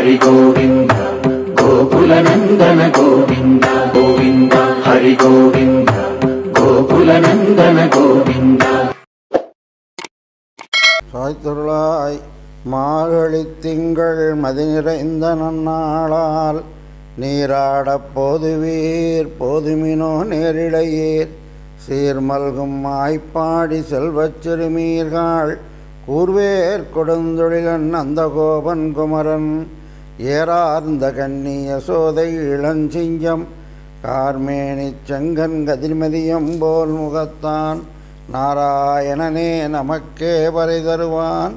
ஹரி கோவிந்த கோகுலநந்தன கோவிந்த கோவிந்த ஹரி கோவிந்த கோகுலநந்தன கோவிந்த. சாய்த்தொருளாய் மார்கழி திங்கள் மதி நிறைந்த நன்னாளால் நீராடப் போதுவீர் போதுமினோ நேரிடையீர் சீர்மல்கும் மாய்ப்பாடி செல்வச் சிறுமீர்கள் கூர்வேர் கொடுந்தொழிலன் அந்த கோபன் குமரன். ஏறார்ந்த கண்ணிய சோதை இளஞ்சிங்கம் கார்மேனிச் செங்கன் கதிர்மதியம் போல் முகத்தான் நாராயணனே நமக்கே வரை தருவான்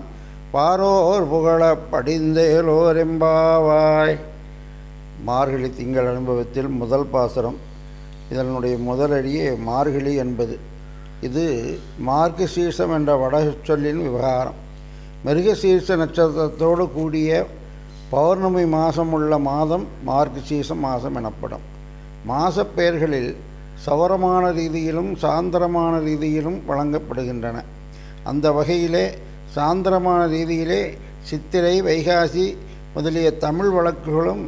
பாரோர் புகழப் படிந்தேலோரெம்பாவாய். மார்கழி திங்கள் அனுபவத்தில் முதல் பாசுரம். இதனுடைய முதலடியே மார்கழி என்பது. இது மார்கசீர்ஷம் என்ற வடசொல்லின் விவகாரம். மிருகசீர்ஷ நட்சத்திரத்தோடு கூடிய பௌர்ணமி மாதம் உள்ள மாதம் மார்கசீச மாதம் எனப்படும். மாசப் பெயர்களில் சவரமான ரீதியிலும் சாந்திரமான ரீதியிலும் வழங்கப்படுகின்றன. அந்த வகையிலே சாந்திரமான ரீதியிலே சித்திரை வைகாசி முதலிய தமிழ் வழக்குகளும்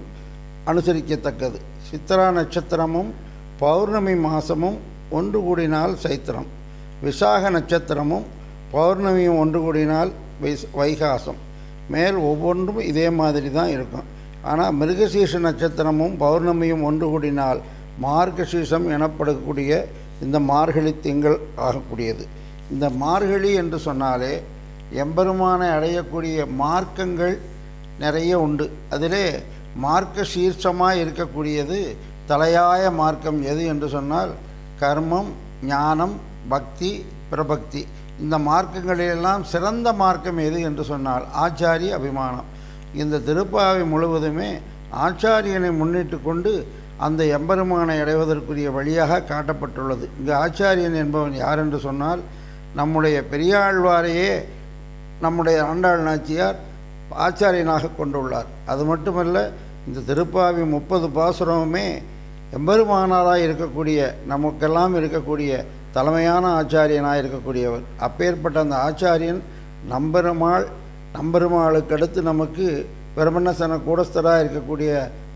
அனுசரிக்கத்தக்கது. சித்திரா நட்சத்திரமும் பௌர்ணமி மாதமும் ஒன்று கூடினால் சைத்திரம். விசாக நட்சத்திரமும் பௌர்ணமியும் ஒன்று கூடினால் வைகாசம். மேல் ஒவ்வொன்றும் இதே மாதிரி தான் இருக்கும். ஆனால் மிருகசீச நட்சத்திரமும் பௌர்ணமியும் ஒன்று கூடினால் மார்கசீசம் எனப்படக்கூடிய இந்த மார்கழி திங்கள் ஆகக்கூடியது. இந்த மார்கழி என்று சொன்னாலே எம்பெருமானை அடையக்கூடிய மார்க்கங்கள் நிறைய உண்டு. அதிலே மார்க்க சீர்ஷமாக இருக்கக்கூடியது தலையாய மார்க்கம் எது என்று சொன்னால் கர்மம் ஞானம் பக்தி பிரபக்தி. இந்த மார்க்கங்களிலெல்லாம் சிறந்த மார்க்கம் எது என்று சொன்னால் ஆச்சாரிய அபிமானம். இந்த திருப்பாவை முழுவதுமே ஆச்சாரியனை முன்னிட்டு கொண்டு அந்த எம்பெருமானை அடைவதற்குரிய வழியாக காட்டப்பட்டுள்ளது. இங்கு ஆச்சாரியன் என்பவன் யார் என்று சொன்னால் நம்முடைய பெரியாழ்வாரையே நம்முடைய ஆண்டாள் நாச்சியார் ஆச்சாரியனாக கொண்டுள்ளார். அது மட்டுமல்ல இந்த திருப்பாவி முப்பது பாசுரமுமே எம்பெருமானாராக இருக்கக்கூடிய நமக்கெல்லாம் இருக்கக்கூடிய தலைமையான ஆச்சாரியனாக இருக்கக்கூடியவர். அப்பேற்பட்ட அந்த ஆச்சாரியன் நம்பெருமாள் நம்பெருமாளுக்கு அடுத்து நமக்கு பிரமணசன கூடஸ்தராக இருக்கக்கூடிய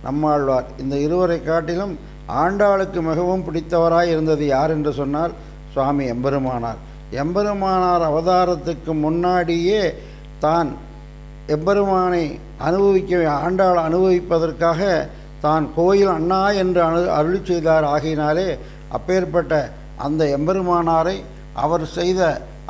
நம்மாழ்வார். இந்த இருவரை காட்டிலும் ஆண்டாளுக்கு மிகவும் பிடித்தவராய் இருந்தது யார் என்று சொன்னால் சுவாமி எம்பெருமானார். எம்பெருமானார் அவதாரத்துக்கு முன்னாடியே தான் எம்பெருமானை அனுபவிக்க ஆண்டாள் அனுபவிப்பதற்காக தான் கோயில் அண்ணா என்று அனு அருள் செய்தார். ஆகையினாலே அப்பேற்பட்ட அந்த எம்பெருமானாரை அவர் செய்த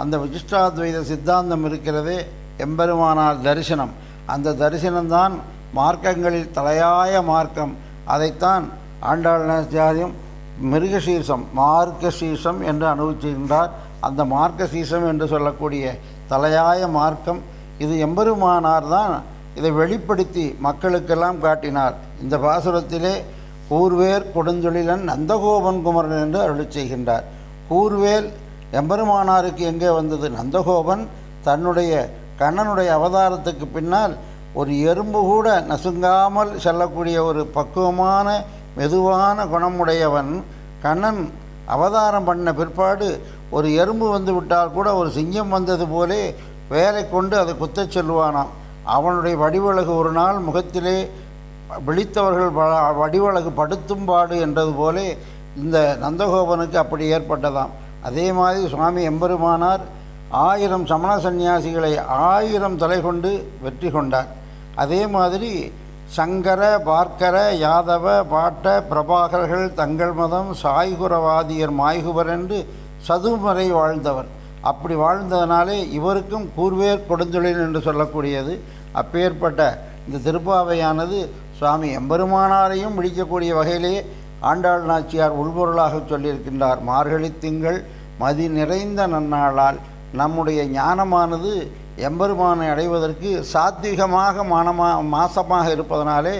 அந்த விசிஷ்டாத்வைத சித்தாந்தம் இருக்கிறதே எம்பெருமானார் தரிசனம். அந்த தரிசனம்தான் மார்க்கங்களில் தலையாய மார்க்கம். அதைத்தான் ஆண்டாள் நாச்சியாரியம் மிருகசீர்ஷம் மார்க்கசீர்ஷம் என்று அனுபவிச்சிருந்தார் அந்த மார்க்கசீர்ஷம் என்று சொல்லக்கூடிய தலையாய மார்க்கம். இது எம்பெருமானார் தான் இதை வெளிப்படுத்தி மக்களுக்கெல்லாம் காட்டினார். இந்த பாசுரத்திலே கூர்வேர் கொடுந்தொழிலன் நந்தகோபன் குமரன் என்று அருள் செய்கின்றார். கூர்வேல் எம்பெருமானாருக்கு எங்கே வந்தது? நந்தகோபன் தன்னுடைய கண்ணனுடைய அவதாரத்துக்கு பின்னால் ஒரு எறும்பு கூட நசுங்காமல் செல்லக்கூடிய ஒரு பக்குவமான மெதுவான குணமுடையவன் கண்ணன் அவதாரம் பண்ண பிற்பாடு ஒரு எறும்பு வந்து விட்டால் கூட ஒரு சிங்கம் வந்தது போலே வேலை கொண்டு அதை குத்தச் சொல்லுவானாம். அவனுடைய வடிவழகு ஒரு நாள் முகத்திலே விழித்தவர்கள் வ- வடிவழகு படுத்தும் பாடு என்றது போலே இந்த நந்தகோபனுக்கு அப்படி ஏற்பட்டதாம். அதே மாதிரி சுவாமி எம்பெருமானார் ஆயிரம் சமண சந்நியாசிகளை ஆயிரம் தலை கொண்டு வெற்றி கொண்டார். அதே மாதிரி சங்கர பார்க்கர யாதவ பாட்ட பிரபாகர்கள் தங்கள் மதம் சாய்குரவாதியர் மாய்குவர் என்று சதுமறை வாழ்ந்தவர். அப்படி வாழ்ந்ததனாலே இவருக்கும் கூர்வேர் கொடுந்தொழில் என்று சொல்லக்கூடியது. அப்பேற்பட்ட இந்த திருப்பாவையானது சுவாமி எம்பெருமானாரையும் விழிக்கக்கூடிய வகையிலே ஆண்டாள் நாச்சியார் உள்பொருளாக சொல்லியிருக்கின்றார். மார்கழி திங்கள் மதி நிறைந்த நன்னாளால் நம்முடைய ஞானமானது எம்பெருமானை அடைவதற்கு சாத்விகமாக மானமா மாசமாக இருப்பதனாலே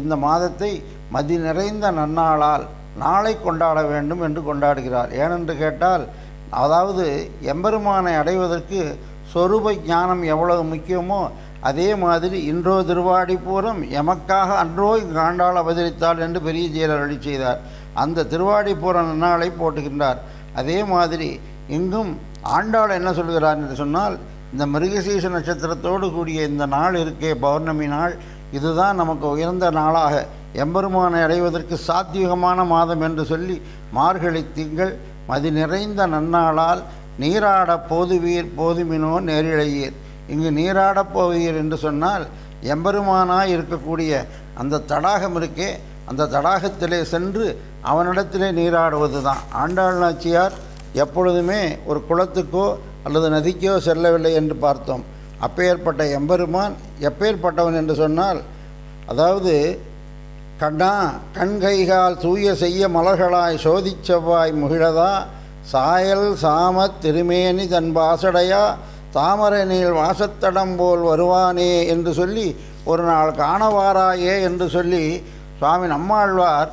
இந்த மாதத்தை மதி நிறைந்த நன்னாளால் நாளை கொண்டாட வேண்டும் என்று கொண்டாடுகிறார். ஏனென்று கேட்டால் அதாவது எம்பெருமானை அடைவதற்கு சொரூப ஞானம் எவ்வளவு முக்கியமோ அதே மாதிரி இன்றோ திருவாடி பூரம் எமக்காக அன்றோ இங்கு ஆண்டாள் அவதரித்தாள் என்று பெரிய ஜெயலர் அழி செய்தார். அந்த திருவாடி பூரம் நன்னாளை போட்டுகின்றார். அதே மாதிரி இங்கும் ஆண்டாள் என்ன சொல்கிறார் என்று சொன்னால் இந்த மிருகசீச நட்சத்திரத்தோடு கூடிய இந்த நாள் இருக்கே பௌர்ணமி நாள். இதுதான் நமக்கு உயர்ந்த நாளாக. எம்பெருமானை அடைவதற்கு சாத்வீகமான மாதம் என்று சொல்லி மார்கழி திங்கள் மதி நிறைந்த நன்னாளால் நீராடப் போதுவீர் போதுமினோ நேரிழையீர். இங்கு நீராடப் போவீர் என்று சொன்னால் எம்பெருமானாய் இருக்கக்கூடிய அந்த தடாகம் இருக்கே அந்த தடாகத்திலே சென்று அவனிடத்திலே நீராடுவது தான் ஆண்டாள் நாச்சியார் எப்பொழுதுமே ஒரு குளத்துக்கோ அல்லது நதிக்கோ செல்லவில்லை என்று பார்த்தோம். அப்பேற்பட்ட எம்பெருமான் எப்பேற்பட்டவன் என்று சொன்னால் அதாவது கண்ணா கண்கைகால் தூய செய்ய மலர்களாய் சோதிச்செவ்வாய் முகிழதா சாயல் சாமத் திருமேனி தன் பாசடையா தாமரை நீள் வாசத்தடம் போல் வருவானே என்று சொல்லி ஒரு நாள் காணவாராயே என்று சொல்லி சுவாமி நம்மாழ்வார்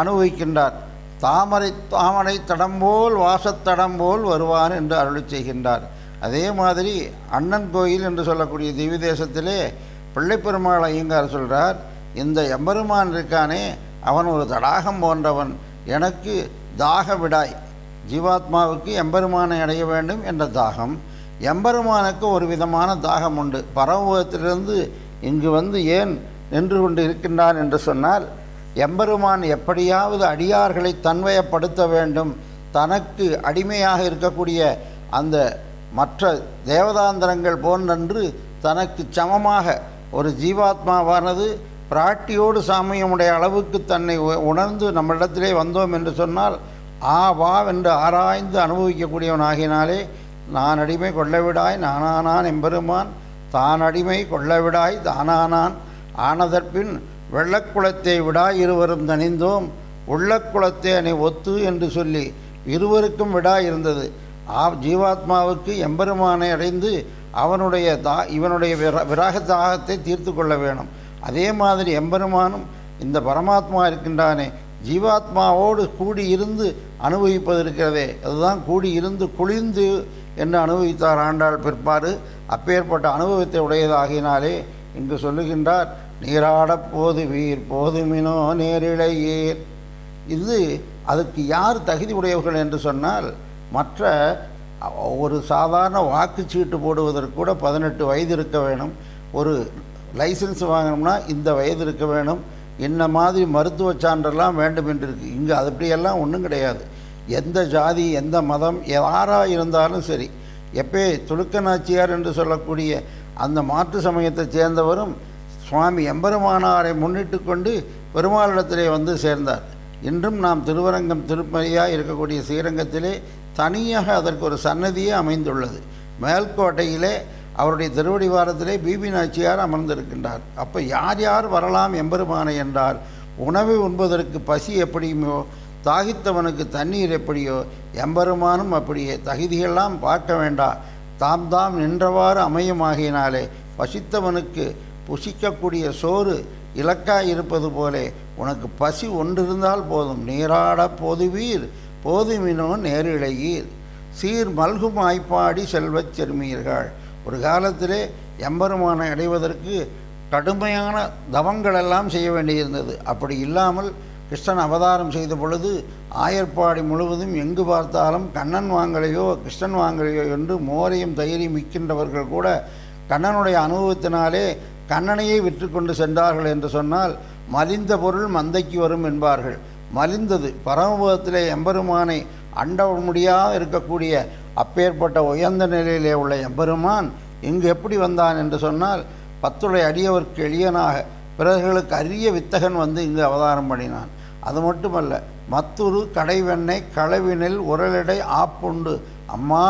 அனுபவிக்கின்றார். தாமரை தாமரை தடம்போல் வாசத்தடம்போல் வருவான் என்று அருளி செய்கின்றார். அதே மாதிரி அண்ணன் கோயில் என்று சொல்லக்கூடிய திவ்ய தேசத்திலே பிள்ளைப்பெருமாள் ஐயங்கார் சொல்கிறார் இந்த எம்பெருமான் இருக்கானே அவன் ஒரு தடாகம் போன்றவன். எனக்கு தாக விடாய் ஜீவாத்மாவுக்கு எம்பெருமானை அடைய வேண்டும் என்ற தாகம். எம்பெருமானுக்கு ஒரு விதமான தாகம் உண்டு. பரமபுரத்திலிருந்து இங்கு வந்து ஏன் நின்று கொண்டு இருக்கின்றான் என்று சொன்னால் எம்பெருமான் எப்படியாவது அடியார்களை தன்வயப்படுத்த வேண்டும். தனக்கு அடிமையாக இருக்கக்கூடிய அந்த மற்ற தேவதாந்திரங்கள் போன்றன்று தனக்கு சமமாக ஒரு ஜீவாத்மாவானது பிராட்டியோடு சாமியமுடைய அளவுக்கு தன்னை உ- உணர்ந்து நம்மிடத்திலே வந்தோம் என்று சொன்னால் ஆ வா என்று ஆராய்ந்து அனுபவிக்கக்கூடியவனாகினாலே நான் அடிமை கொள்ளவிடாய் நானானான் எம்பெருமான் தான் அடிமை கொள்ளவிடாய் தானானான். ஆனதற்பின் வெள்ளக்குளத்தை விடாய் இருவரும் தணிந்தோம். உள்ளக்குளத்தை அணை ஒத்து என்று சொல்லி இருவருக்கும் விடா இருந்தது. ஆ ஜீவாத்மாவுக்கு எம்பெருமானை அடைந்து அவனுடைய தா இவனுடைய விரா விராக தாகத்தை தீர்த்து கொள்ள வேணும். அதே மாதிரி எம்பெருமானும் இந்த பரமாத்மா இருக்கின்றானே ஜீவாத்மாவோடு கூடி இருந்து அனுபவிப்பது இருக்கிறதே. அதுதான் கூடி இருந்து குளிர்ந்து என்று அனுபவித்தார் ஆண்டாள் பிற்பாடு. அப்பேற்பட்ட அனுபவத்தை உடையதாகினாலே இங்கு சொல்லுகின்றார் நீராடப் போது வீர் போதுமினோ நேரிழையீர். இது அதுக்கு யார் தகுதி உடையவர்கள் என்று சொன்னால் மற்ற ஒரு சாதாரண வாக்குச்சீட்டு போடுவதற்கு கூட பதினெட்டு வயது இருக்க வேணும். ஒரு லைசன்ஸ் வாங்கணும்னா இந்த வயது இருக்க வேணும். என்ன மாதிரி மருத்துவ சான்றெல்லாம் வேண்டும் என்று இருக்குது இங்கே அது அப்படியெல்லாம் ஒன்றும் கிடையாது. எந்த ஜாதி எந்த மதம் யாராக இருந்தாலும் சரி எப்பே துலுக்க நாச்சியார் என்று சொல்லக்கூடிய அந்த மாற்று சமயத்தைச் சேர்ந்தவரும் சுவாமி எம்பெருமானாரை முன்னிட்டு கொண்டு பெருமாளிடத்திலே வந்து சேர்ந்தார். இன்றும் நாம் திருவரங்கம் திருப்பதியாக இருக்கக்கூடிய ஸ்ரீரங்கத்திலே தனியாக அதற்கு ஒரு சன்னதியே அமைந்துள்ளது. மேல்கோட்டையிலே அவருடைய திருவடி வாரத்திலே பிபி நாச்சியார் அமர்ந்திருக்கின்றார். அப்போ யார் யார் வரலாம் எம்பெருமானை என்றால் உணவை உண்பதற்கு பசி எப்படியுமோ தாகித்தவனுக்கு தண்ணீர் எப்படியோ எம்பெருமானும் அப்படியே தகுதியெல்லாம் பார்க்க வேண்டாம் தாம் தாம் நின்றவாறு அமையுமாகினாலே பசித்தவனுக்கு புசிக்கக்கூடிய சோறு இலக்காய் இருப்பது போலே உனக்கு பசி ஒன்றிருந்தால் போதும் நீராட போதுவீர் போதுமினோ நேரிழையீர். சீர் மல்கும் ஆய்ப்பாடி செல்வச் செருமீர்கள். ஒரு காலத்திலே எம்பெருமானை அடைவதற்கு கடுமையான தவங்களெல்லாம் செய்ய வேண்டியிருந்தது. அப்படி இல்லாமல் கிருஷ்ணன் அவதாரம் செய்த பொழுது ஆயர்பாடி முழுவதும் எங்கு பார்த்தாலும் கண்ணன் வாங்கலையோ கிருஷ்ணன் வாங்கலையோ என்று மோரையும் தயிரையும் மிக்கின்றவர்கள் கூட கண்ணனுடைய அனுபவத்தினாலே கண்ணனையே விற்றுக்கொண்டு சென்றார்கள் என்று சொன்னால் மலிந்த பொருள் மந்தைக்கு வரும் என்பார்கள். மலிந்தது. பரமபதத்திலே எம்பெருமானை அண்ட முடியாத இருக்கக்கூடிய அப்பேற்பட்ட உயர்ந்த நிலையிலே உள்ள எம்பெருமான் இங்கு எப்படி வந்தான் என்று சொன்னால் பத்துளை அடியவர்க்கு எளியனாக பிறர்களுக்கு அரிய வித்தகன் வந்து இங்கு அவதாரம் பண்ணினான். அது மட்டுமல்ல மத்துரு கடைவெண்ணெய் களவினில் உரலிடை ஆப்புண்டு. அம்மா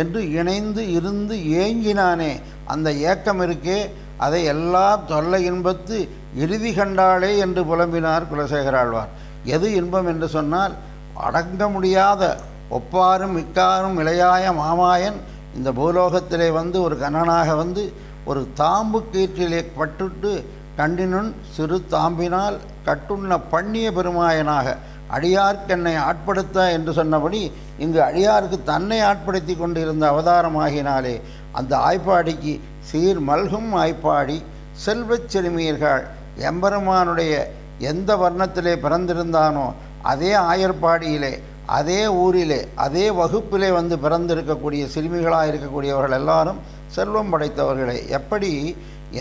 என்று இணைந்து இருந்து ஏங்கினானே அந்த ஏக்கம் இருக்கே அதை எல்லாம் தொல்லை இன்பத்து இறுதி கண்டாளே என்று புலம்பினார் குலசேகராழ்வார். எது இன்பம் என்று சொன்னால் அடங்க முடியாத ஒப்பாரும் மிக்காரும் இளையாய மாமாயன் இந்த பூலோகத்திலே வந்து ஒரு கண்ணனாக வந்து ஒரு தாம்பு கீற்றிலே பட்டுட்டு கண்டினுன் சிறு தாம்பினால் கட்டுண்ண பண்ணிய பெருமாயனாக அடியார்க்கென்னை ஆட்படுத்த என்று சொன்னபடி இங்கு அடியாருக்கு தன்னை ஆட்படுத்தி கொண்டிருந்த அவதாரமாகினாலே அந்த ஆய்ப்பாடிக்கு சீர் மல்கும் ஆய்ப்பாடி செல்வச் சிறுமியர்கள் எம்பெருமானுடைய எந்த வர்ணத்திலே பிறந்திருந்தானோ அதே ஆயர்பாடியிலே அதே ஊரிலே அதே வகுப்பிலே வந்து பிறந்திருக்கக்கூடிய சிறுமிகளாக இருக்கக்கூடியவர்கள் எல்லாரும் செல்வம் படைத்தவர்களே. எப்படி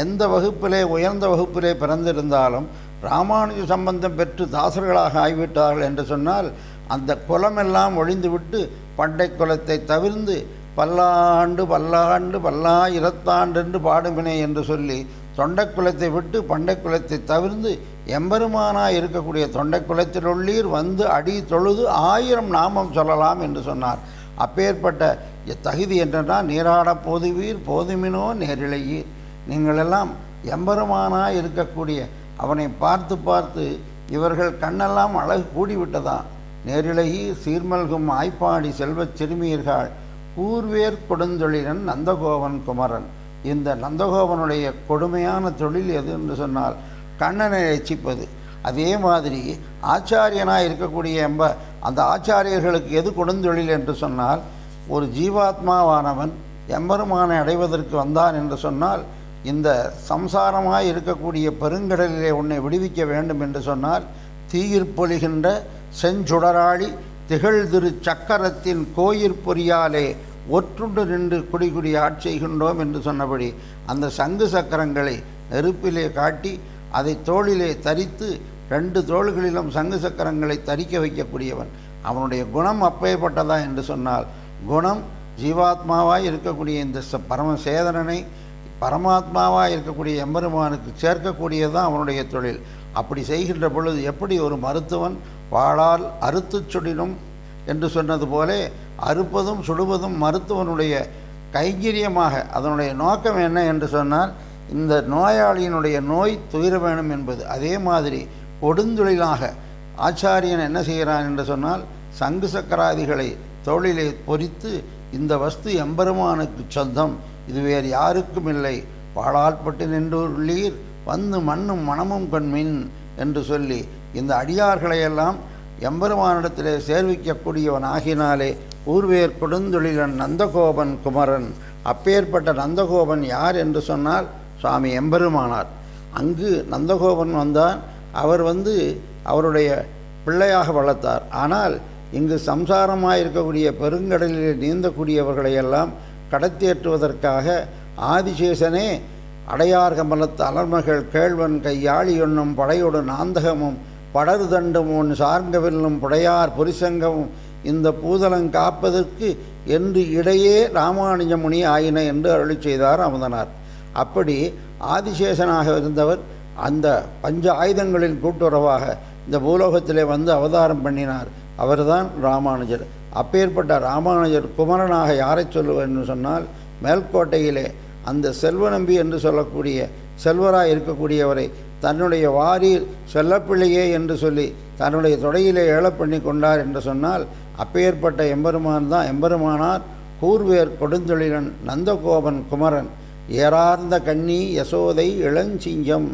எந்த வகுப்பிலே உயர்ந்த வகுப்பிலே பிறந்திருந்தாலும் ராமானுஜ சம்பந்தம் பெற்று தாசர்களாக ஆகிவிட்டார்கள் என்று சொன்னால் அந்த குலமெல்லாம் ஒழிந்துவிட்டு பண்டை குலத்தை தவிர்ந்து பல்லாண்டு பல்லாண்டு பல்லாயிரத்தாண்டு என்று பாடுமினே என்று சொல்லி தொண்டை குலத்தை விட்டு பண்டை குலத்தை தவிர்ந்து எம்பெருமானாக இருக்கக்கூடிய தொண்டை குலத்திலுள்ளீர் வந்து அடி தொழுது ஆயிரம் நாமம் சொல்லலாம் என்று சொன்னார். அப்பேற்பட்ட தகுதி என்றென்றால் நீராட போதுவீர் போதுமினோ நேரிழையீர். நீங்களெல்லாம் எம்பருமானாக இருக்கக்கூடிய அவனை பார்த்து பார்த்து இவர்கள் கண்ணெல்லாம் அழகு கூடிவிட்டதா? நேரிழகி சீர்மல்கும் ஆய்ப்பாடி செல்வச் சிறுமியர்கள் கூர்வேர் கொடுந்தொழிலன் நந்தகோவன் குமரன். இந்த நந்தகோபனுடைய கொடுமையான தொழில் எது என்று சொன்னால் கண்ணனை ரசிப்பது அதே மாதிரி ஆச்சாரியனாக இருக்கக்கூடிய எம்ப அந்த ஆச்சாரியர்களுக்கு எது கொடுந்தொழில் என்று சொன்னால் ஒரு ஜீவாத்மாவானவன் எம்பெருமானை அடைவதற்கு வந்தான் என்று சொன்னால் இந்த சம்சாரமாக இருக்கக்கூடிய பெருங்கடலிலே உன்னை விடுவிக்க வேண்டும் என்று சொன்னால் தீயிற்பொழிகின்ற செஞ்சுடராளி திகழ் திரு சக்கரத்தின் கோயிற்பொறியாலே ஒற்றுண்டு நின்று குடிகுடி ஆட்சிகின்றோம் என்று சொன்னபடி அந்த சங்கு சக்கரங்களை நெருப்பிலே காட்டி அதை தோளிலே தரித்து ரெண்டு தோள்களிலும் சங்கு சக்கரங்களை தரிக்க வைக்கக்கூடியவன். அவனுடைய குணம் அப்பேற்பட்டதா என்று சொன்னால் குணம் ஜீவாத்மாவாய் இருக்கக்கூடிய இந்த பரமசேதனனை பரமாத்மாவாக இருக்கக்கூடிய எம்பெருமானுக்கு சேர்க்கக்கூடியதுதான் அவனுடைய தொழில். அப்படி செய்கின்ற பொழுது எப்படி ஒரு மருத்துவன் வாழால் அறுத்துச் சுடினும் என்று சொன்னது போலே அறுப்பதும் சுடுவதும் மருத்துவனுடைய கைங்கரியமாக அதனுடைய நோக்கம் என்ன என்று சொன்னால் இந்த நோயாளியினுடைய நோய் துயிர வேணும் என்பது. அதே மாதிரி கொடுந்தொழிலாக ஆச்சாரியன் என்ன செய்கிறான் என்று சொன்னால் சங்கு சக்கராதிகளை தோளிலே பொறித்து இந்த வஸ்து எம்பெருமானுக்கு சொந்தம். இது வேறு யாருக்கும் இல்லை. பாழாட்பட்டு நின்றுள்ளீர் வந்து மண்ணும் மனமும் கண்மின் என்று சொல்லி இந்த அடியார்களையெல்லாம் எம்பெருமானிடத்திலே சேர்விக்கக்கூடியவன் ஆகினாலே ஊர்வேர் கொடுந்தொழிலன் நந்தகோபன் குமரன். அப்பேற்பட்ட நந்தகோபன் யார் என்று சொன்னால் சுவாமி எம்பெருமானார். அங்கு நந்தகோபன் வந்தான். அவர் வந்து அவருடைய பிள்ளையாக வளர்த்தார். ஆனால் இங்கு சம்சாரமாக இருக்கக்கூடிய பெருங்கடலில் நீந்தக்கூடியவர்களையெல்லாம் கடத்தேற்றுவதற்காக ஆதிசேஷனே அடையார் கமலத்து அலர்மகள் கேழ்வன் கையாளி என்னும் படையொடு நாந்தகமும் படருதண்டும் உன் சார்ந்தவில்லும் புடையார் புரிசங்கமும் இந்த பூதலம் காப்பதற்கு என்று இடையே ராமானுஜமுனி ஆயின என்று அருளி செய்தார் அமுதனார். அப்படி ஆதிசேஷனாக இருந்தவர் அந்த பஞ்ச ஆயுதங்களின் கூட்டுறவாக இந்த பூலோகத்திலே வந்து அவதாரம் பண்ணினார். அவர் தான் ராமானுஜர். அப்பேற்பட்ட ராமானுஜர் குமரனாக யாரை சொல்லுவார் என்று சொன்னால் மேல்கோட்டையிலே அந்த செல்வநம்பி என்று சொல்லக்கூடிய செல்வராக இருக்கக்கூடியவரை தன்னுடைய வாரில் செல்லப்பிள்ளையே என்று சொல்லி தன்னுடைய தொடையிலே ஏழப் பண்ணி கொண்டார் என்று சொன்னால் அப்பேற்பட்ட எம்பெருமான் தான் எம்பெருமானார் கூர்வேர் கொடுந்தொழிலன் நந்தகோபன் குமரன் ஏறார்ந்த கண்ணி யசோதை இளஞ்சிங்கம்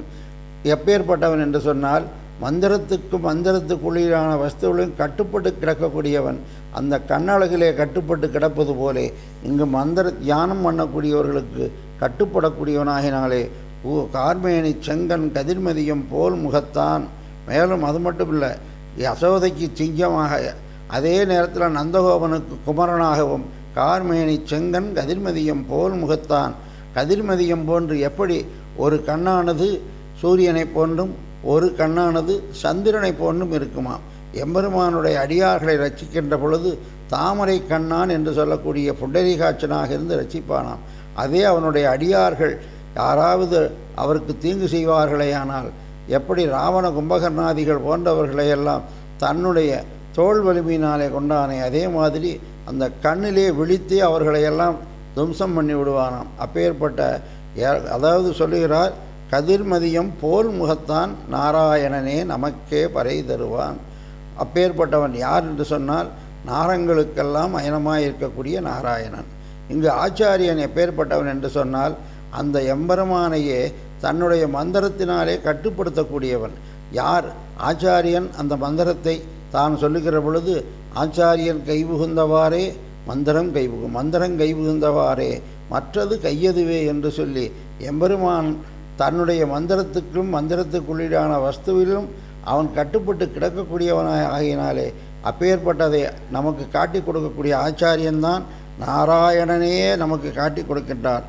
எப்பேற்பட்டவன் என்று சொன்னால் மந்திரத்துக்கு மந்திரத்துக்குள்ளான வஸ்துவிலும் கட்டுப்பட்டு கிடக்கக்கூடியவன் அந்த கண்ணழகிலே கட்டுப்பட்டு கிடப்பது போலே இங்கு மந்திர தியானம் பண்ணக்கூடியவர்களுக்கு கட்டுப்படக்கூடியவனாகினாலே ஊ கார்மேனி செங்கன் கதிர்மதியம் போல் முகத்தான். மேலும் அது மட்டும் இல்லை யசோதைக்கு சிங்கமாக அதே நேரத்தில் நந்தகோபனுக்கு குமரனாகவும் கார்மேனி செங்கன் கதிர்மதியம் போல் முகத்தான். கதிர்மதியம் போன்று எப்படி ஒரு கண்ணானது சூரியனை போன்றும் ஒரு கண்ணானது சந்திரனை போன்றும் இருக்குமா? எம்பெருமானுடைய அடியார்களை ரசிக்கின்ற பொழுது தாமரை கண்ணான் என்று சொல்லக்கூடிய புண்டரீகாட்சனாக இருந்து ரசிப்பானாம் அதே அவனுடைய அடியார்கள் யாராவது அவருக்கு தீங்கு செய்வார்களேயானால் எப்படி ராவண கும்பகர்ணாதிகள் போன்றவர்களையெல்லாம் தன்னுடைய தோல் வலிமையினாலே கொண்டானே அதே மாதிரி அந்த கண்ணிலே விழித்தே அவர்களையெல்லாம் துவம்சம் பண்ணி விடுவானாம். அப்பேற்பட்ட அதாவது சொல்லுகிறார் கதிர்மதியம் போல் முகத்தான் நாராயணனே நமக்கே பறை தருவான். அப்பேற்பட்டவன் யார் என்று சொன்னால் நாரங்களுக்கெல்லாம் அயனமாக இருக்கக்கூடிய நாராயணன். இங்கு ஆச்சாரியன் எப்பேற்பட்டவன் என்று சொன்னால் அந்த எம்பெருமானையே தன்னுடைய மந்திரத்தினாலே கட்டுப்படுத்தக்கூடியவன். யார்? ஆச்சாரியன் அந்த மந்திரத்தை தான் சொல்லுகிற பொழுது ஆச்சாரியன் கைபுகுந்தவாறே மந்திரம் கைபுகும் மந்திரம் கைபுகுந்தவாறே மற்றது கையதுவே என்று சொல்லி எம்பெருமான் தன்னுடைய மந்திரத்துக்கும் மந்திரத்துக்குள்ளீடான வஸ்துவிலும் அவன் கட்டுப்பட்டு கிடக்கக்கூடியவனாக ஆகினாலே அப்பேற்பட்டதை நமக்கு காட்டி கொடுக்கக்கூடிய ஆச்சாரியன்தான் நாராயணனையே நமக்கு காட்டி கொடுக்கின்றார்.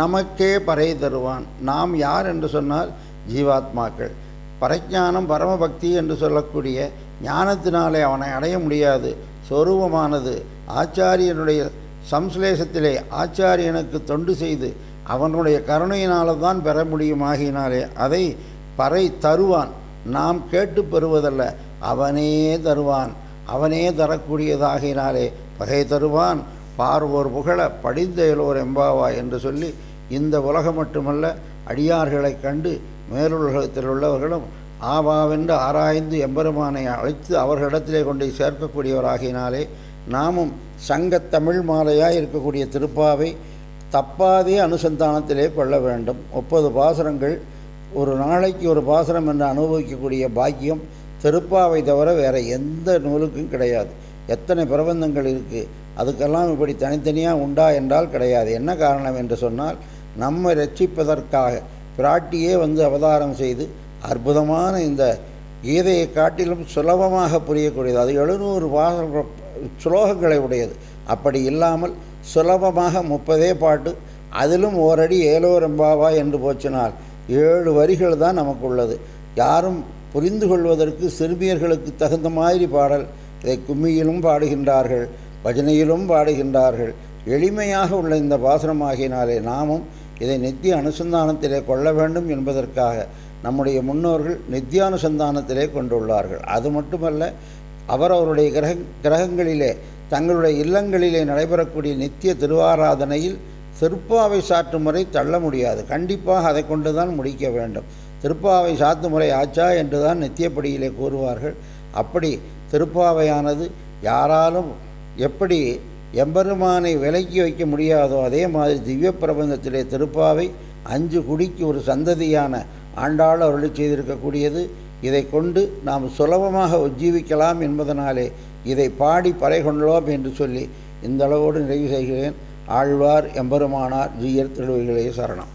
நமக்கே பறை தருவான். நாம் யார் என்று சொன்னால் ஜீவாத்மாக்கள். பரஜானம் பரமபக்தி என்று சொல்லக்கூடிய ஞானத்தினாலே அவனை அடைய முடியாது. சொரூபமானது. ஆச்சாரியனுடைய சம்ஸ்லேஷத்திலே ஆச்சாரியனுக்கு தொண்டு செய்து அவனுடைய கருணையினால தான் பெற முடியுமாகினாலே அதை பறை தருவான். நாம் கேட்டு பெறுவதல்ல அவனே தருவான். அவனே தரக்கூடியதாகினாலே பகை தருவான். பார்வோர் புகழ படிந்த எல்லோர் எம்பாவா என்று சொல்லி இந்த உலகம் மட்டுமல்ல அடியார்களைக் கண்டு மேலுலகத்தில் உள்ளவர்களும் ஆவாவென்று ஆராய்ந்து எம்பெருமானை அழைத்து அவர்களிடத்திலே கொண்டு சேர்க்கக்கூடியவராகினாலே நாமும் சங்கத்தமிழ் தமிழ் இருக்கக்கூடிய திருப்பாவை தப்பாதே அனுசந்தானத்திலே கொள்ள வேண்டும். முப்பது பாசுரங்கள் ஒரு நாளைக்கு ஒரு பாசுரம் என்று அனுபவிக்கக்கூடிய பாக்கியம் திருப்பாவை தவிர வேறு எந்த நூலுக்கும் கிடையாது. எத்தனை பிரபந்தங்கள் இருக்குது அதுக்கெல்லாம் இப்படி தனித்தனியாக உண்டா என்றால் கிடையாது. என்ன காரணம் என்று சொன்னால் நம்மை ரட்சிப்பதற்காக பிராட்டியே வந்து அவதாரம் செய்து அற்புதமான இந்த கீதையை காட்டிலும் சுலபமாக புரியக்கூடியது. அது எழுநூறு பாச ஸ்லோகங்களை உடையது. அப்படி இல்லாமல் சுலபமாக முப்பதே பாட்டு. அதிலும் ஓரடி ஏலோரம்பாவா என்று போச்சினால் ஏழு வரிகள் தான் நமக்கு உள்ளது யாரும் புரிந்து கொள்வதற்கு சிறுமியர்களுக்கு தகுந்த மாதிரி பாடல். இதை கும்மியிலும் பாடுகின்றார்கள் பஜனையிலும் பாடுகின்றார்கள். எளிமையாக உள்ள இந்த பாசனமாகினாலே நாமும் இதை நித்திய அனுசந்தானத்திலே கொள்ள வேண்டும் என்பதற்காக நம்முடைய முன்னோர்கள் நித்தியானுசந்தானத்திலே கொண்டுள்ளார்கள். அது மட்டுமல்ல அவரவருடைய கிரக கிரகங்களிலே தங்களுடைய இல்லங்களிலே நடைபெறக்கூடிய நித்திய திருவாராதனையில் திருப்பாவை சாற்று முறை தள்ள முடியாது. கண்டிப்பாக அதை கொண்டு தான் முடிக்க வேண்டும். திருப்பாவை சாத்து முறை ஆச்சா என்று தான் நித்தியப்படியிலே கூறுவார்கள். அப்படி திருப்பாவையானது யாராலும் எப்படி எம்பெருமானை விலக்கி வைக்க முடியாதோ அதே மாதிரி திவ்ய பிரபந்தத்திலே திருப்பாவை அஞ்சு குடிக்கு ஒரு சந்ததியான ஆண்டாள் அருளி செய்திருக்கக்கூடியது. இதை கொண்டு நாம் சுலபமாக உஜ்ஜீவிக்கலாம் என்பதனாலே இதை பாடி பறை என்று சொல்லி இந்த அளவோடு நிறைவு செய்கிறேன். ஆழ்வார் எம்பெருமானார் ஜீயர் திருவிகளே சரணம்.